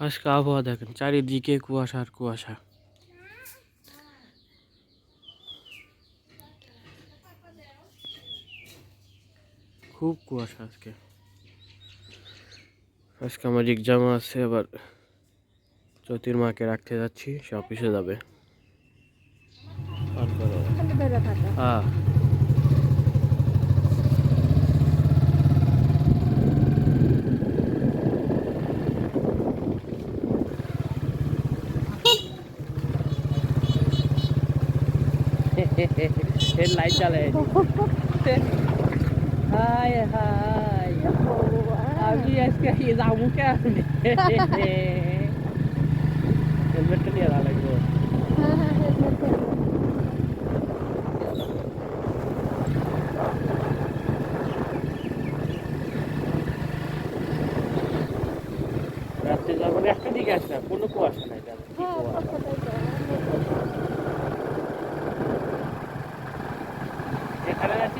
আজকে আবহাওয়া দেখেন চারিদিকে কুয়াশা আর কুয়াশা। খুব কুয়াশা আজকে। আজকে আমার এক্সাম আছে আবার চৌতির মাকে রাখতে যাচ্ছি সে অফিসে যাবে। হ্যাঁ। লাইট চালে। হাই হাই আমি আজকে যাব কেমনে হেলমেটটা নিয়ে যাওয়া লাগবে। রাত্রে যখন একটা দিকে আসে কোনো কুয়াশা নাই তেমন। কি হ্যাঁ কুয়াশা। যেখানে আছি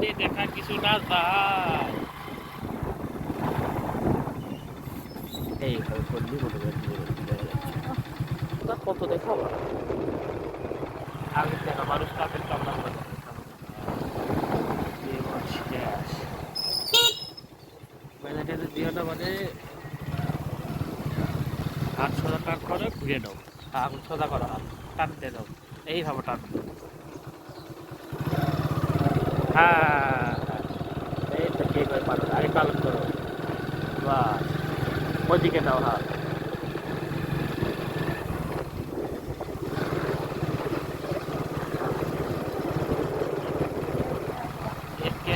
দিয়ে দেখা কিছু না যায় দেখা কত দেখাবো? আগে দেখা মানুষ রাতের কামনা করে দেখে। মানে হাত সোজা টান করে ঘুরে দাও আঙুল সোজা করো হাত টানতে দাও এইভাবে টান। হ্যাঁ এই তো ঠিক হয়ে পারো আগে পালন করো বাস ওদিকে দাও হাত এর কে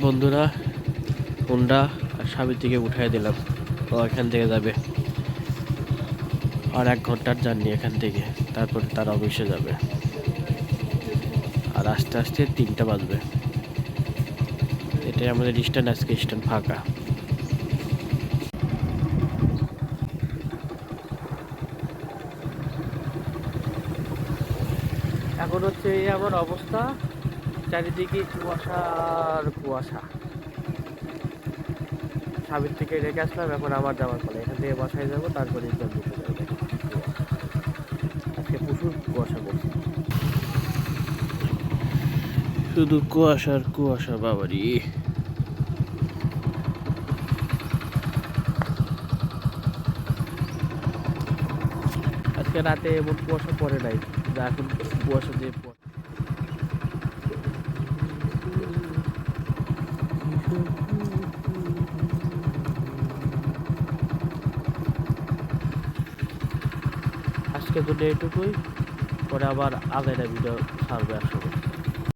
বন্ধুরা, হুন্ডা আর স্বামীর দিকে উঠাই দিলাম। ও এখান থেকে যাবে। আর এক ঘণ্টার জার্নি এখান থেকে। তারপরে তার অফিসে যাবে। আর আস্তে আস্তে তিনটা বাজবে। এটাই আমাদের স্ট্যান্ড আজকে স্ট্যান্ড ফাঁকা। এখন হচ্ছে এই আমার অবস্থা, চারিদিকে কুয়াশা আর কুয়াশা। সাবির থেকে রেখে আসলাম, এখন আমার যাওয়ার ফলে এখান থেকে বাসায় যাব, তারপরে। আজকে প্রচুর কুয়াশা পড়ছে। শুধু কুয়াশার কুয়াশা, বাবারি। আজকে রাতে এমন কুয়াশা পড়ে নাই, যা এখন কুয়াশা দিয়ে পড়ে। আজকে তো এটুকুই পরে আবার আগাইটা ভিডিও ছাড়বে একসময়